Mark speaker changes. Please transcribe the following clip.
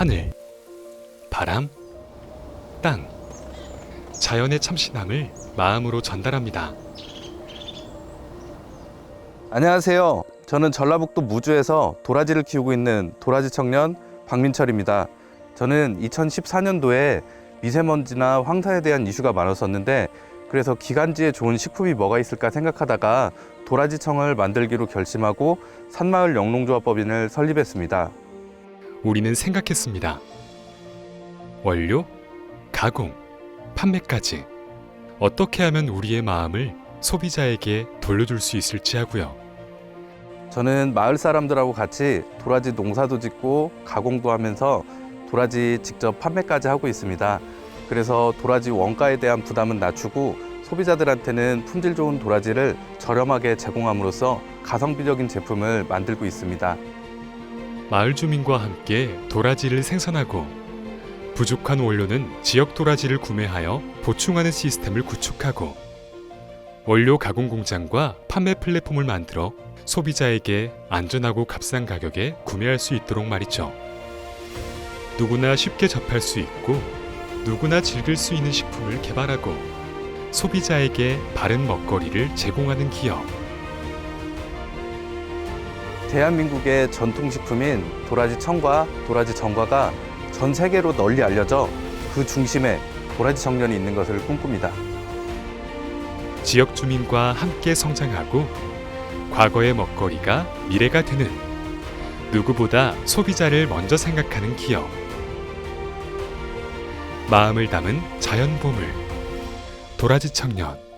Speaker 1: 하늘, 바람, 땅, 자연의 참신함을 마음으로 전달합니다.
Speaker 2: 안녕하세요. 저는 전라북도 무주에서 도라지를 키우고 있는 도라지 청년 박민철입니다. 저는 2014년도에 미세먼지나 황사에 대한 이슈가 많았었는데 그래서 기관지에 좋은 식품이 뭐가 있을까 생각하다가 도라지청을 만들기로 결심하고 산마을 영농조합법인을 설립했습니다.
Speaker 1: 우리는 생각했습니다. 원료, 가공, 판매까지 어떻게 하면 우리의 마음을 소비자에게 돌려줄 수 있을지 하고요.
Speaker 2: 저는 마을 사람들하고 같이 도라지 농사도 짓고 가공도 하면서 도라지 직접 판매까지 하고 있습니다. 그래서 도라지 원가에 대한 부담은 낮추고 소비자들한테는 품질 좋은 도라지를 저렴하게 제공함으로써 가성비적인 제품을 만들고 있습니다.
Speaker 1: 마을 주민과 함께 도라지를 생산하고 부족한 원료는 지역 도라지를 구매하여 보충하는 시스템을 구축하고 원료 가공 공장과 판매 플랫폼을 만들어 소비자에게 안전하고 값싼 가격에 구매할 수 있도록 말이죠. 누구나 쉽게 접할 수 있고 누구나 즐길 수 있는 식품을 개발하고 소비자에게 바른 먹거리를 제공하는 기업.
Speaker 2: 대한민국의 전통식품인 도라지 청과 도라지 정과가 전 세계로 널리 알려져 그 중심에 도라지 청년이 있는 것을 꿈꿉니다.
Speaker 1: 지역 주민과 함께 성장하고 과거의 먹거리가 미래가 되는 누구보다 소비자를 먼저 생각하는 기업. 마음을 담은 자연 보물. 도라지 청년.